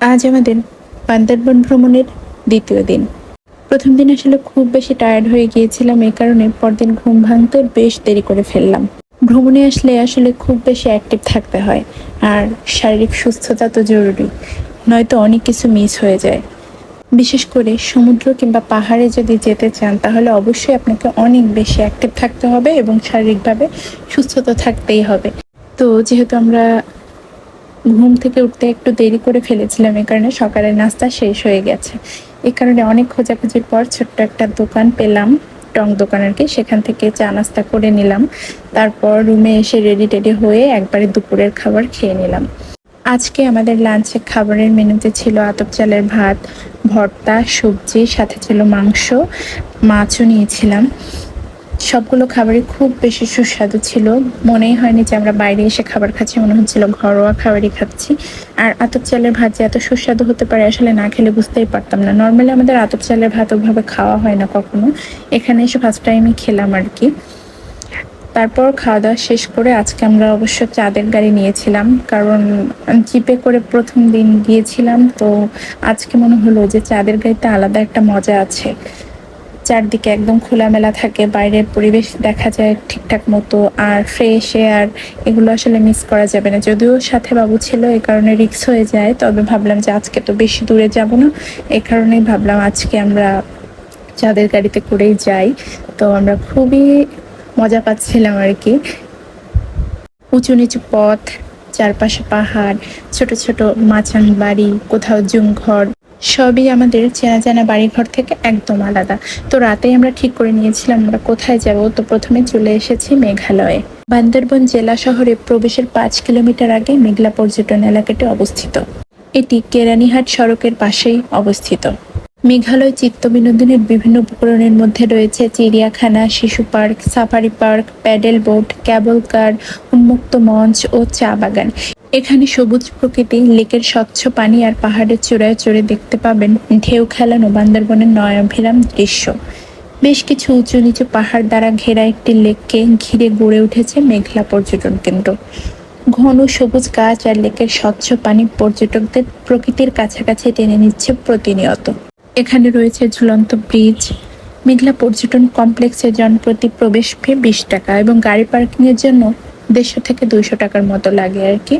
আজ আমাদের বান্দরবন ভ্রমণের দ্বিতীয় দিন। প্রথম দিন আসলে খুব বেশি টায়ার্ড হয়ে গিয়েছিলাম, এই কারণে পরদিন ঘুম ভাঙতে বেশ দেরি করে ফেললাম। ভ্রমণে আসলে আসলে খুব বেশি অ্যাক্টিভ থাকতে হয়, আর শারীরিক সুস্থতা তো জরুরি, নয়তো অনেক কিছু মিস হয়ে যায়। বিশেষ করে সমুদ্র কিংবা পাহাড়ে যদি যেতে চান, তাহলে অবশ্যই আপনাকে অনেক বেশি অ্যাক্টিভ থাকতে হবে এবং শারীরিকভাবে সুস্থতা থাকতেই হবে। তো যেহেতু আমরা ঘুম থেকে উঠতে একটু দেরি করে ফেলেছিলাম এই কারণে সকালের নাস্তা শেষ হয়ে গেছে। এই কারণে অনেক খোঁজাখুঁজির পর ছোট্ট একটা দোকান পেলাম, টং দোকান আর কি সেখান থেকে চা নাস্তা করে নিলাম। তারপর রুমে এসে রেডি টেডি হয়ে একবারে দুপুরের খাবার খেয়ে নিলাম। আজকে আমাদের লাঞ্চে খাবারের মেনুতে ছিল আতপ চালের ভাত, ভর্তা, সবজি, সাথে ছিল মাংস। মাছও নিয়েছিলাম। সবগুলো খাবারই খুব বেশি সুস্বাদু ছিল। মনেই হয়নি যে আমরা বাইরে এসে খাবার খাচ্ছি, মনে হচ্ছিল ঘরোয়া খাবারই খাচ্ছি। আর আতপ চালের ভাত যে এত সুস্বাদু হতে পারে আসলে না খেলে বুঝতেই পারতাম না। নর্মালি আমাদের আতপ চালের ভাত ওভাবে খাওয়া হয় না কখনো। এখানে এসে ফার্স্ট টাইমই খেলাম আর কি। তারপর খাওয়া দাওয়া শেষ করে আজকে আমরা অবশ্য চাঁদের গাড়ি নিয়েছিলাম। কারণ জিপে করে প্রথম দিন গিয়েছিলাম, তো আজকে মনে হলো যে চাঁদের গাড়িতে আলাদা একটা মজা আছে। চারদিকে একদম খোলামেলা থাকে, বাইরের পরিবেশ দেখা যায় ঠিকঠাক মতো, আর ফ্রেশ এয়ার এগুলো আসলে মিস করা যাবে না। যদিও সাথে বাবু ছিল, এ কারণে রিক্স হয়ে যায়, তবে ভাবলাম যে আজকে তো বেশি দূরে যাব না। এই কারণেই ভাবলাম আজকে আমরা চাঁদের গাড়িতে করেই যাই। তো আমরা খুবই মজা পাচ্ছিলাম আর কি। উঁচু নিচু পথ, চারপাশে পাহাড়, ছোট ছোট মাচান বাড়ি, কোথাও জুম ঘর সবই আমাদের চেনা জানা বাড়িঘর থেকে একদম আলাদা। তো রাতেই আমরা ঠিক করে নিয়েছিলাম আমরা কোথায় যাব। তো প্রথমে চলে এসেছি মেঘালয়ে। বান্দরবন জেলা শহরে প্রবেশের পাঁচ কিলোমিটার আগে মেঘলা পর্যটন এলাকাটি অবস্থিত। এটি কেরানীহাট সড়কের পাশেই অবস্থিত। মেঘালয় চিত্ত বিনোদনের বিভিন্ন উপকরণের মধ্যে রয়েছে চিড়িয়াখানা, শিশু park, safari park, paddle boat, cable car, উন্মুক্ত মঞ্চ ও চা বাগান। এখানে সবুজ প্রকৃতি, লেকের স্বচ্ছ পানি আর পাহাড়ের চূড়ায় চড়ে দেখতে পাবেন ঢেউ খেলানো বান্দরবনের নয়াভিরাম দৃশ্য। বেশ কিছু উঁচু নিচু পাহাড় দ্বারা ঘেরা একটি লেককে ঘিরে গড়ে উঠেছে মেঘলা পর্যটন কেন্দ্র। ঘন সবুজ গাছ আর লেকের স্বচ্ছ পানি পর্যটকদের প্রকৃতির কাছাকাছি টেনে নিচ্ছে প্রতিনিয়ত। এখানে রয়েছে ঝুলন্ত ব্রিজ, মেঘলা পর্যটন কমপ্লেক্সে জনপ্রতি প্রবেশ ফি বিশ টাকা এবং গাড়ি পার্কিংয়ের জন্য দেড়শো থেকে দুইশো টাকার মতো লাগে আর কি।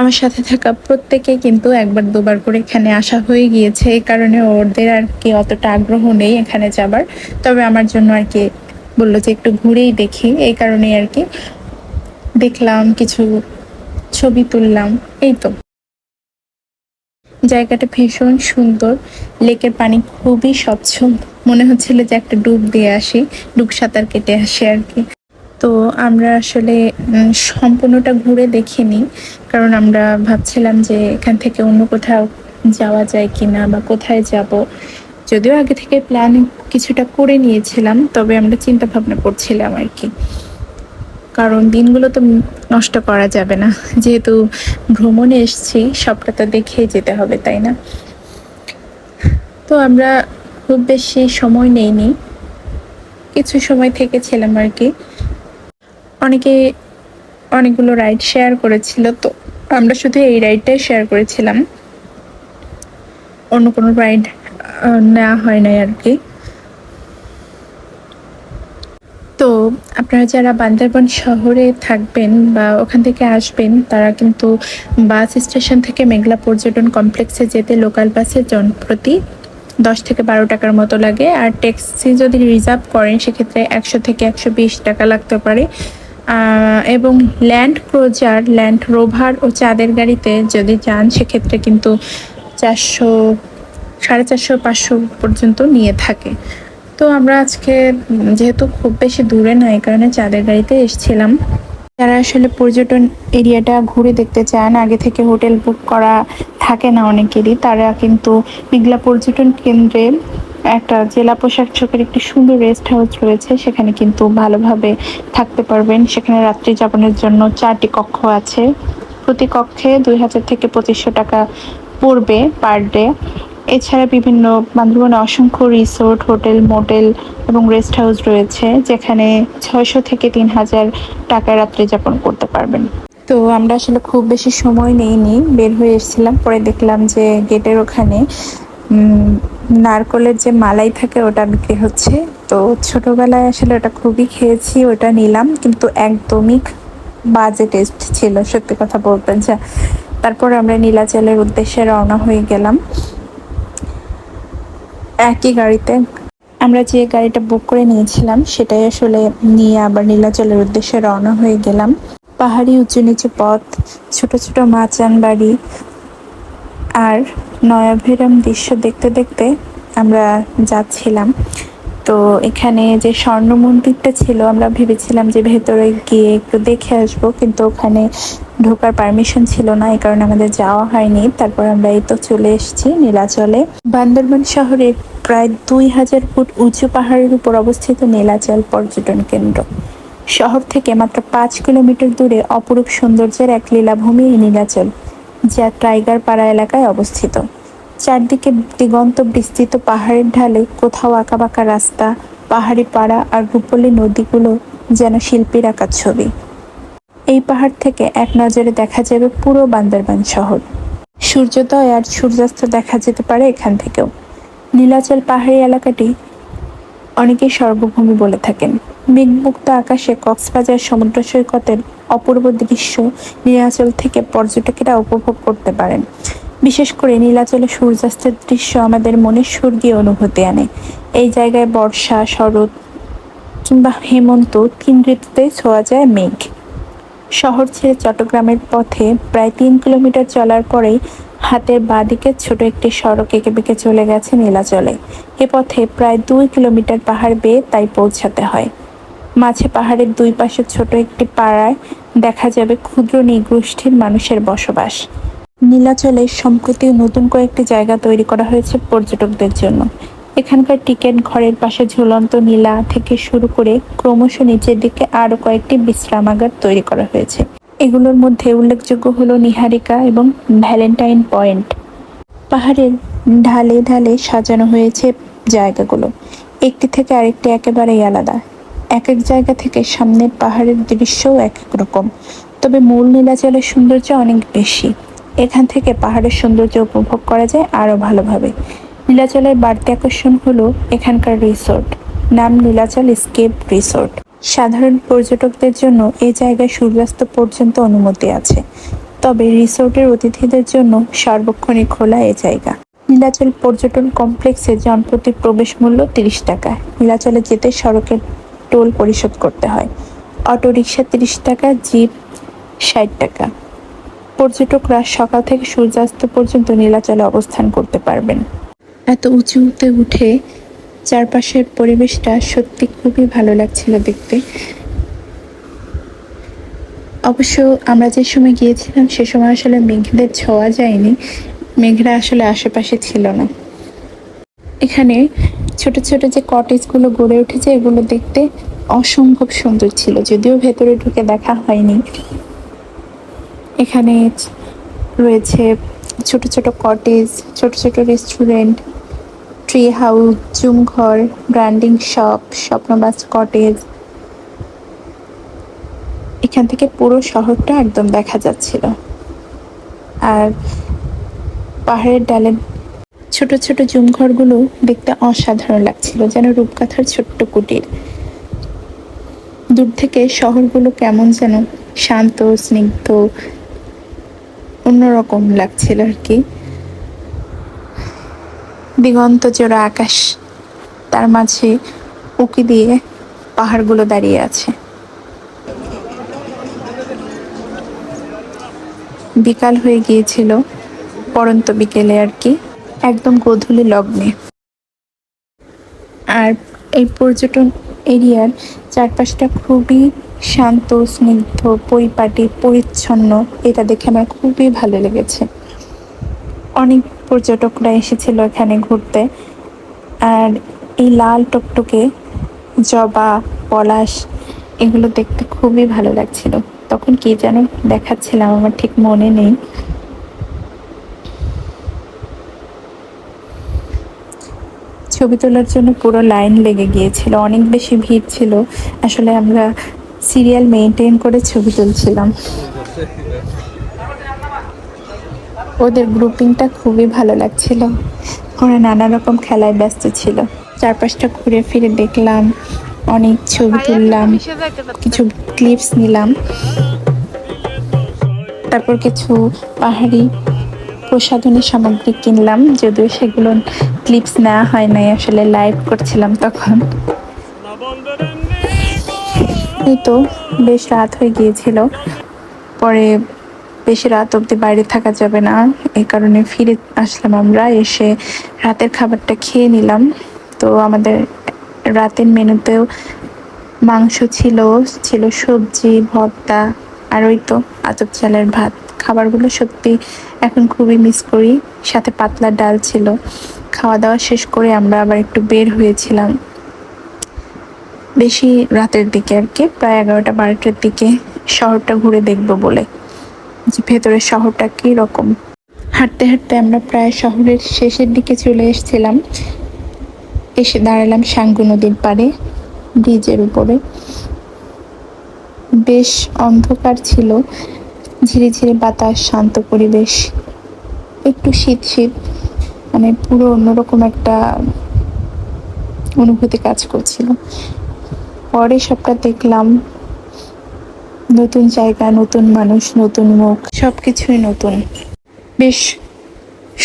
আমার সাথে থাকা প্রত্যেকে কিন্তু একবার দুবার করে এখানে আসা হয়ে গিয়েছে, এই কারণে ওদের আর কি অতটা আগ্রহ নেই এখানে যাবার। তবে আমার জন্য আর কি বলল যে একটু ঘুরেই দেখি, এই কারণেই আর কি দেখলাম, কিছু ছবি তুললাম, এই তো। জায়গাটা ভীষণ সুন্দর, লেকের পানি খুবই স্বচ্ছ। মনে হচ্ছিল যে একটা ডুব দিয়ে আসি, ডুব সাঁতার কেটে আসি আর কি। তো আমরা আসলে সম্পূর্ণটা ঘুরে দেখিনি। কারণ আমরা ভাবছিলাম যে এখান থেকে অন্য কোথাও যাওয়া যায় কিনা বা কোথায় যাব। যদিও আগে থেকে প্ল্যান কিছুটা করে নিয়েছিলাম, তবে আমরা চিন্তা ভাবনা করছিলাম আর কি। কারণ দিনগুলো তো নষ্ট করা যাবে না। যেহেতু ভ্রমণে এসেছি, সবটা তো দেখেই যেতে হবে, তাই না? তো আমরা খুব বেশি সময় নেইনি। কিছু সময় থেকেছিলাম আর কি। অনেকে অনেকগুলো রাইড শেয়ার করেছিল, তো আমরা শুধু এই রাইডটাই শেয়ার করেছিলাম। অন্য কোনো রাইড নেওয়া হয় নাই আর কি। তো আপনারা যারা বান্দরবান শহরে থাকবেন বা ওখান থেকে আসবেন, তারা কিন্তু বাস স্টেশন থেকে মেঘলা পর্যটন কমপ্লেক্সে যেতে লোকাল বাসে জনপ্রতি দশ থেকে বারো টাকার মতো লাগে। আর ট্যাক্সি যদি রিজার্ভ করেন, সেক্ষেত্রে একশো থেকে একশো বিশ টাকা লাগতে পারে। এবং ল্যান্ড ক্রোজার, ল্যান্ড রোভার ও চাঁদের গাড়িতে যদি যান, সেক্ষেত্রে কিন্তু চারশো, সাড়ে চারশো, পাঁচশো পর্যন্ত নিয়ে থাকে। তো আমরা আজকে, যেহেতু খুব বেশি দূরে না, এই কারণে চাঁদের গাড়িতে এসেছিলাম। যারা আসলে পর্যটন এরিয়াটা ঘুরে দেখতে চান, আগে থেকে হোটেল বুক করা থাকে না অনেকেরই, তারা কিন্তু মেঘলা পর্যটন কেন্দ্রে একটা জেলা প্রশাসকের একটি সুন্দর রেস্ট হাউস রয়েছে। সেখানে কিন্তু ভালোভাবে থাকতে পারবেন। সেখানে রাত্রি যাপনের জন্য চারটি কক্ষ আছে। প্রতি কক্ষে দুই হাজার থেকে পঁচিশশো টাকা পড়বে পার ডে। এছাড়া বিভিন্ন বান্দরবনে অসংখ্য রিসোর্ট, হোটেল, মোটেল এবং রেস্ট হাউস রয়েছে, যেখানে ছয়শো থেকে তিন হাজার টাকা রাত্রি যাপন করতে পারবেন। তো আমরা আসলে খুব বেশি সময় নেইনি, বের হয়ে এসেছিলাম, পরে দেখলাম যে গেটের ওখানে নারকলের যে মালাই থাকে ওটা বিক্রি হচ্ছে। তো ছোটবেলায় আসলে ওটা খুবই খেয়েছি, ওটা নিলাম। কিন্তু একদমই বাজে টেস্ট ছিল, সত্যি কথা বলতে যা, তারপর আমরা নীলাচলের উদ্দেশ্যে রওনা হয়ে গেলাম। একই গাড়িতে আমরা যে গাড়িটা বুক করে নিয়েছিলাম, সেটাই আসলে নিয়ে আবার নীলাচলের উদ্দেশ্যে রওনা হয়ে গেলাম। পাহাড়ি উঁচু নিচু পথ, ছোট ছোট মাচান বাড়ি আর নয়াভিরাম দৃশ্য দেখতে দেখতে আমরা যাচ্ছিলাম। তো এখানে যে স্বর্ণ মন্দিরটা ছিল, আমরা ভেবেছিলাম যে ভেতরে গিয়ে একটু দেখে আসব, কিন্তু ওখানে ঢোকার পারমিশন ছিল না, এই কারণে আমাদের যাওয়া হয়নি। তারপর আমরা এই তো চলে এসেছি নীলাচলে। বান্দরবান শহরে প্রায় দুই হাজার ফুট উঁচু পাহাড়ের উপর অবস্থিত নীলাচল পর্যটন কেন্দ্র। শহর থেকে মাত্র পাঁচ কিলোমিটার দূরে অপরূপ সৌন্দর্যের এক লীলাভূমি এই নীলাচল। যা টাইগার পাড়া এলাকায় অবস্থিত। চারদিকে দিগন্ত বিস্তৃত পাহাড়ের ঢালে কোথাও আঁকাবাঁকা রাস্তা, পাহাড়ি পাড়া আর রূপলি নদীগুলো যেন শিল্পীর আঁকা ছবি। এই পাহাড় থেকে এক নজরে দেখা যাবে পুরো বান্দরবান শহর। সূর্যোদয় আর সূর্যাস্ত দেখা যেতে পারে এখান থেকেও। নীলাচল পাহাড়ি এলাকাটি অনেকেই সর্বভূমি বলে থাকেন। মেঘমুক্ত আকাশে কক্সবাজার সমুদ্র সৈকতের অপূর্ব দৃশ্য নীলাচল থেকে পর্যটকেরা উপভোগ করতে পারেন। বিশেষ করে নীলাচলে সূর্যাস্তের দৃশ্য আমাদের মনে স্বর্গীয় অনুভূতি আনে। এই জায়গায় বর্ষা, শরৎ কিংবা হেমন্ত তিন ঋতুতেই ছোঁয়া যায় মেঘ। শহর ছেড়ে চট্টগ্রামের পথে প্রায় তিন কিলোমিটার চলার পরেই হাতের বাঁদিকে ছোট একটি সড়ক এঁকে বেঁকে চলে গেছে নীলাচলে। এ পথে প্রায় দুই কিলোমিটার পাহাড় বেয়ে তাই পৌঁছাতে হয়। মাঝে পাহাড়ের দুই পাশে ছোট একটি পাড়ায় দেখা যাবে ক্ষুদ্র নৃগোষ্ঠীর মানুষের বসবাস। নীলাচলে সম্প্রতি নতুন কয়েকটি জায়গা তৈরি করা হয়েছে পর্যটকদের জন্য। এখানকার টিকিট ঘরের পাশে ঝুলন্ত নীলা থেকে শুরু করে ক্রমশ নিচের দিকে আরও কয়েকটি বিশ্রামাগার তৈরি করা হয়েছে। এগুলোর মধ্যে উল্লেখযোগ্য হলো নিহারিকা এবং ভ্যালেন্টাইন পয়েন্ট। পাহাড়ের ঢালে ঢালে সাজানো হয়েছে জায়গাগুলো। একটি থেকে আরেকটি একেবারেই আলাদা। এক এক জায়গা থেকে সামনের পাহাড়ের দৃশ্যও এক এক রকম। তবে মূল নীলাচলের সৌন্দর্য অনেক বেশি। এখান থেকে পাহাড়ের সৌন্দর্য উপভোগ করা যায় আরও ভালোভাবে। নীলাচলের বাড়তি আকর্ষণ হলো এখানকার রিসোর্ট, নাম নীলাচল স্কেপ রিসোর্ট। সাধারণ পর্যটকদের জন্য এই জায়গায় সূর্যাস্ত পর্যন্ত অনুমতি আছে। তবে রিসোর্টের অতিথিদের জন্য সার্বক্ষণিক খোলা এ জায়গা। নীলাচল পর্যটন কমপ্লেক্সে জনপ্রতি প্রবেশ মূল্য তিরিশ টাকা। নীলাচলে যেতে সড়কের টোল পরিশোধ করতে হয়। অটো রিক্সা তিরিশ টাকা, জিপ ষাট টাকা। পর্যটকরা সকাল থেকে সূর্যাস্ত পর্যন্ত নীলাচলে অবস্থান করতে পারবেন। এত উঁচুতে উঠে চারপাশের পরিবেশটা সত্যি খুবই ভালো লাগছিল দেখতে। অবশ্য আমরা যে সময় গিয়েছিলাম সে সময় আসলে মেঘদের ছোঁয়া যায়নি। মেঘরা আসলে আশেপাশে ছিল না। এখানে ছোট ছোট যে কটেজগুলো গড়ে উঠেছে, এগুলো দেখতে অসম্ভব সুন্দর ছিল, যদিও ভেতরে ঢুকে দেখা হয়নি। এখানে রয়েছে ছোট ছোট কটেজ ছোট ছোট রেস্টুরেন্ট ট্রি হাউস জুম ঘর ব্র্যান্ডিং শপ স্বপ্নবাস কটেজ এখান থেকে পুরো শহরটা একদম দেখা যাচ্ছিল। আর পাহাড়ের ডালে ছোট ছোট জুমঘরগুলো দেখতে অসাধারণ লাগছিল, যেন রূপকথার ছোট্ট কুটির। দূর থেকে শহরগুলো কেমন যেন শান্ত, স্নিগ্ধ, অন্যরকম লাগছিল আর কি। দিগন্ত জোড়া আকাশ তার মাঝে উকি দিয়ে পাহাড়গুলো দাঁড়িয়ে আছে। বিকাল হয়ে গিয়েছিল, পরন্ত বিকেলে আর কি। একদম গোধূলি লগ্নে। আর এই পর্যটন এরিয়ার চারপাশটা খুবই শান্ত, স্নিগ্ধ, পরিপাটি, পরিচ্ছন্ন। এটা দেখে আমার খুবই ভালো লেগেছে। অনেক পর্যটকরা এসেছিল এখানে ঘুরতে। আর এই লাল টকটকে জবা, পলাশ, এগুলো দেখতে খুবই ভালো লাগছিল। তখন কি যেন দেখাচ্ছিলাম, আমার ঠিক মনে নেই। ছবি তোলার জন্য পুরো লাইন লেগে গিয়েছিল অনেক বেশি ভিড় ছিল। আসলে আমরা সিরিয়াল মেনটেন করে ছবি তুলছিলাম। ওদের গ্রুপিংটা খুবই ভালো লাগছিল। ওরা নানা রকম খেলায় ব্যস্ত ছিল। চারপাশটা ঘুরে ফিরে দেখলাম অনেক ছবি তুললাম কিছু ক্লিপস নিলাম। তারপর কিছু পাহাড়ি প্রসাধনী সামগ্রী কিনলাম, যদিও সেগুলো ক্লিপস নেওয়া হয় নাই, আসলে লাইভ করছিলাম তখন। এই তো, বেশ রাত হয়ে গিয়েছিল। পরে বেশি রাত অবধি বাইরে থাকা যাবে না, এই কারণে ফিরে আসলাম আমরা, এসে রাতের খাবারটা খেয়ে নিলাম। তো আমাদের রাতের মেনুতেও মাংস ছিল ছিল সবজি, ভর্তা, আর ওই তো আতপ চালের ভাত। খাবারগুলো সত্যি এখন খুবই মিস করি। সাথে পাতলা ডাল ছিল। খাওয়া দাওয়া শেষ করে আমরা আবার একটু বের হয়েছিলাম। বেশি রাতের দিকে আর কি, প্রায় এগারোটা বারোটার দিকে শহরটা ঘুরে দেখব বলে। যে ভেতরের শহরটা কি রকম। হাঁটতে হাঁটতে আমরা প্রায় শহরের শেষের দিকে চলে এসেছিলাম। এসে দাঁড়ালাম সাঙ্গু নদীর পাড়ে, ব্রিজের উপরে। বেশ অন্ধকার ছিল। ঝিরে ঝিরে বাতাস, শান্ত পরিবেশ, একটু শীত শীত মানে পুরো অন্যরকম একটা অনুভূতি কাজ করছিল। পরে সবটা দেখলাম নতুন জায়গা, নতুন মানুষ, নতুন মুখ সব কিছুই নতুন। বেশ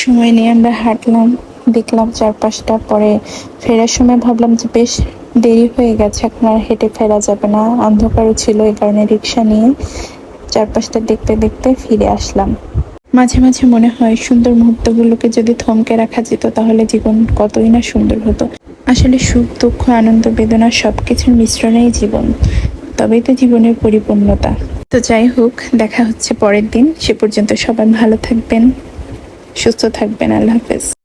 সময় নিয়ে আমরা হাঁটলাম, দেখলাম চারপাশটা। পরে ফেরার সময় ভাবলাম যে বেশ দেরি হয়ে গেছে, এখন আর হেঁটে ফেরা যাবে না। অন্ধকারও ছিল এই কারণে রিক্সা নিয়ে। চারপাশটা দেখতে দেখতে ফিরে আসলাম। মাঝে মাঝে মনে হয় সুন্দর মুহূর্তগুলোকে যদি থমকে রাখা যেত, তাহলে জীবন কতই না সুন্দর হতো। আসলে সুখ, দুঃখ, আনন্দ, বেদনা সব কিছুর মিশ্রণেই জীবন। তবেই তো জীবনের পরিপূর্ণতা। তো যাই হোক, দেখা হচ্ছে পরের দিন। সে পর্যন্ত সবাই ভালো থাকবেন, সুস্থ থাকবেন। আল্লাহ হাফেজ।